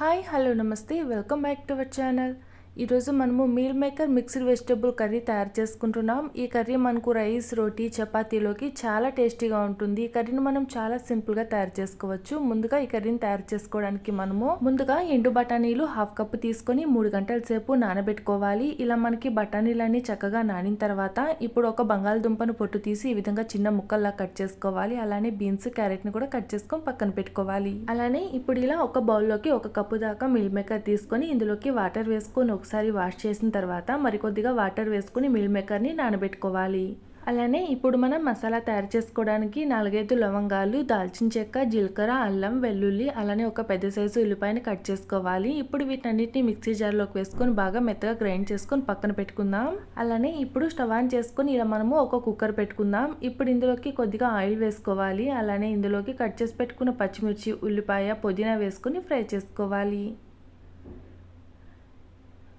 Hi hello ನಮಸ್ತೆ welcome back to our channel ఈరోజు మనము meal maker mixed vegetable curry తయారు చేసుకుంటున్నాం. ఈ కర్రీ మనకు రైస్ రోటీ చపాతీలోకి చాలా టేస్టీగా ఉంటుంది. ఈ కర్రీని మనం చాలా సింపుల్గా తయారు చేసుకోవచ్చు. ముందుగా ఈ కర్రీని తయారు చేసుకోవడానికి మనము ముందుగా ఎండు బఠానీలు హాఫ్ కప్ తీసుకొని మూడు గంటల సేపు నానబెట్టుకోవాలి. ఇలా మనకి బఠానీలన్నీ చక్కగా నానిన తర్వాత ఇప్పుడు ఒక బంగాళదుంపను పొట్టు తీసి ఈ విధంగా చిన్న ముక్కల్లా కట్ చేసుకోవాలి. అలానే బీన్స్ క్యారెట్ని కూడా కట్ చేసుకొని పక్కన పెట్టుకోవాలి. అలానే ఇప్పుడు ఇలా ఒక బౌల్లోకి ఒక కప్పు దాకా మిల్ మేకర్ తీసుకొని ఇందులోకి వాటర్ వేసుకొని ఒకసారి వాష్ చేసిన తర్వాత మరికొద్దిగా వాటర్ వేసుకుని మిల్ మేకర్ని నానబెట్టుకోవాలి. అలానే ఇప్పుడు మనం మసాలా తయారు చేసుకోవడానికి నాలుగైదు లవంగాలు దాల్చిన చెక్క జీలకర్ర అల్లం వెల్లుల్లి అలానే ఒక పెద్ద సైజు ఉల్లిపాయని కట్ చేసుకోవాలి. ఇప్పుడు వీటన్నిటిని మిక్సీ జార్లోకి వేసుకొని బాగా మెత్తగా గ్రైండ్ చేసుకొని పక్కన పెట్టుకుందాం. అలానే ఇప్పుడు స్టవ్ ఆన్ చేసుకొని ఇలా మనము ఒక కుక్కర్ పెట్టుకుందాం. ఇప్పుడు ఇందులోకి కొద్దిగా ఆయిల్ వేసుకోవాలి. అలానే ఇందులోకి కట్ చేసి పెట్టుకున్న పచ్చిమిర్చి ఉల్లిపాయ పుదీనా వేసుకొని ఫ్రై చేసుకోవాలి.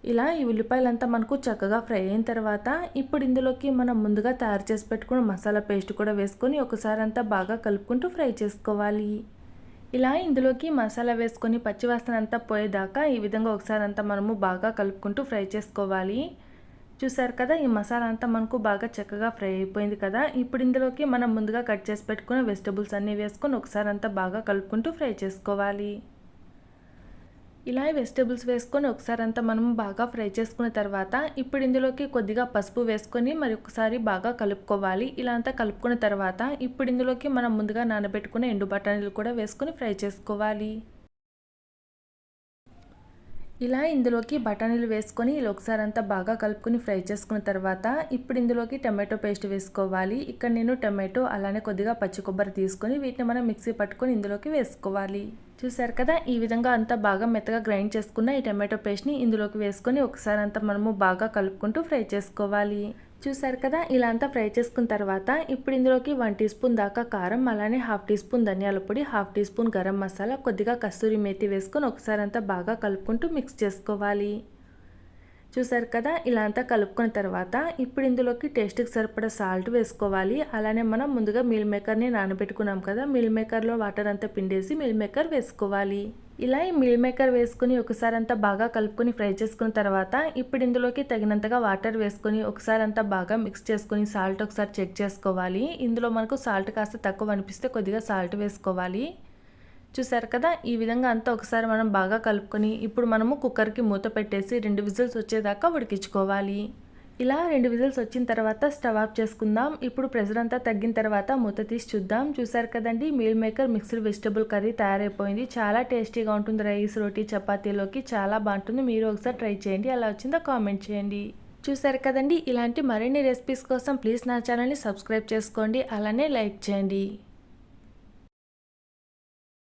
ఇలా ఈ ఉల్లిపాయలంతా మనకు చక్కగా ఫ్రై అయిన తర్వాత ఇప్పుడు ఇందులోకి మనం ముందుగా తయారు చేసి పెట్టుకున్న మసాలా పేస్ట్ కూడా వేసుకొని ఒకసారి అంతా బాగా కలుపుకుంటూ ఫ్రై చేసుకోవాలి. ఇలా ఇందులోకి మసాలా వేసుకొని పచ్చివాసన అంతా పోయేదాకా ఈ విధంగా ఒకసారి అంతా మనము బాగా కలుపుకుంటూ ఫ్రై చేసుకోవాలి. చూసారు కదా ఈ మసాలా అంతా మనకు బాగా చక్కగా ఫ్రై అయిపోయింది కదా. ఇప్పుడు ఇందులోకి మనం ముందుగా కట్ చేసి పెట్టుకున్న వెజిటబుల్స్ అన్నీ వేసుకొని ఒకసారి అంతా బాగా కలుపుకుంటూ ఫ్రై చేసుకోవాలి. ఇలా వెజిటేబుల్స్ వేసుకొని ఒకసారి అంతా మనం బాగా ఫ్రై చేసుకున్న తర్వాత ఇప్పుడు ఇందులోకి కొద్దిగా పసుపు వేసుకొని మరి ఒకసారి బాగా కలుపుకోవాలి. ఇలా అంతా కలుపుకున్న తర్వాత ఇప్పుడు ఇందులోకి మనం ముందుగా నానబెట్టుకున్న ఎండు బఠానీలు కూడా వేసుకొని ఫ్రై చేసుకోవాలి. ఇలా ఇందులోకి బఠానీలు వేసుకొని ఇలా ఒకసారి అంతా బాగా కలుపుకొని ఫ్రై చేసుకున్న తర్వాత ఇప్పుడు ఇందులోకి టమాటో పేస్ట్ వేసుకోవాలి. ఇక్కడ నేను టమాటో అలానే కొద్దిగా పచ్చి కొబ్బరి తీసుకొని వీటిని మనం మిక్సీ పట్టుకొని ఇందులోకి వేసుకోవాలి. చూసారు కదా? ఈ విధంగా అంతా బాగా మెత్తగా గ్రైండ్ చేసుకున్న ఈ టమాటో పేస్ట్ని ఇందులోకి వేసుకొని ఒకసారి అంతా మనము బాగా కలుపుకుంటూ ఫ్రై చేసుకోవాలి. చూసారు కదా ఇలా అంతా ఫ్రై చేసుకున్న తర్వాత ఇప్పుడు ఇందులోకి వన్ టీ స్పూన్ దాకా కారం అలానే హాఫ్ టీ స్పూన్ ధనియాల పొడి half teaspoon garam masala కొద్దిగా కస్తూరి మేతి వేసుకొని ఒకసారి అంతా బాగా కలుపుకుంటూ మిక్స్ చేసుకోవాలి. చూసారు కదా ఇలా అంతా కలుపుకున్న తర్వాత ఇప్పుడు ఇందులోకి టేస్ట్కి సరిపడా సాల్ట్ వేసుకోవాలి. అలానే మనం ముందుగా మిల్ మేకర్ని నానబెట్టుకున్నాం కదా మిల్ మేకర్లో వాటర్ అంతా పిండేసి మిల్ మేకర్ వేసుకోవాలి. ఇలా ఈ మిల్ మేకర్ వేసుకుని ఒకసారి అంతా బాగా కలుపుకొని ఫ్రై చేసుకున్న తర్వాత ఇప్పుడు ఇందులోకి తగినంతగా వాటర్ వేసుకొని ఒకసారి అంతా బాగా మిక్స్ చేసుకొని సాల్ట్ ఒకసారి చెక్ చేసుకోవాలి. ఇందులో మనకు సాల్ట్ కాస్త తక్కువ అనిపిస్తే కొద్దిగా సాల్ట్ వేసుకోవాలి. చూసారు కదా? ఈ విధంగా అంతా ఒకసారి మనం బాగా కలుపుకొని ఇప్పుడు మనము కుక్కర్కి మూత పెట్టేసి రెండు విజిల్స్ వచ్చేదాకా ఉడికించుకోవాలి. ఇలా రెండు విజిల్స్ వచ్చిన తర్వాత స్టవ్ ఆఫ్ చేసుకుందాం. ఇప్పుడు ప్రెషర్ అంతా తగ్గిన తర్వాత మూత తీసి చూద్దాం. చూసారు కదండి meal maker mixed vegetable curry తయారైపోయింది. చాలా టేస్టీగా ఉంటుంది రైస్ రోటీ చపాతీలోకి. చాలా బాగుంటుంది. మీరు ఒకసారి ట్రై చేయండి. అలా వచ్చిందో కామెంట్ చేయండి. చూసారు కదండి ఇలాంటి మరిన్ని రెసిపీస్ కోసం ప్లీజ్ నా ఛానల్ని సబ్స్క్రైబ్ చేసుకోండి. అలానే లైక్ చేయండి.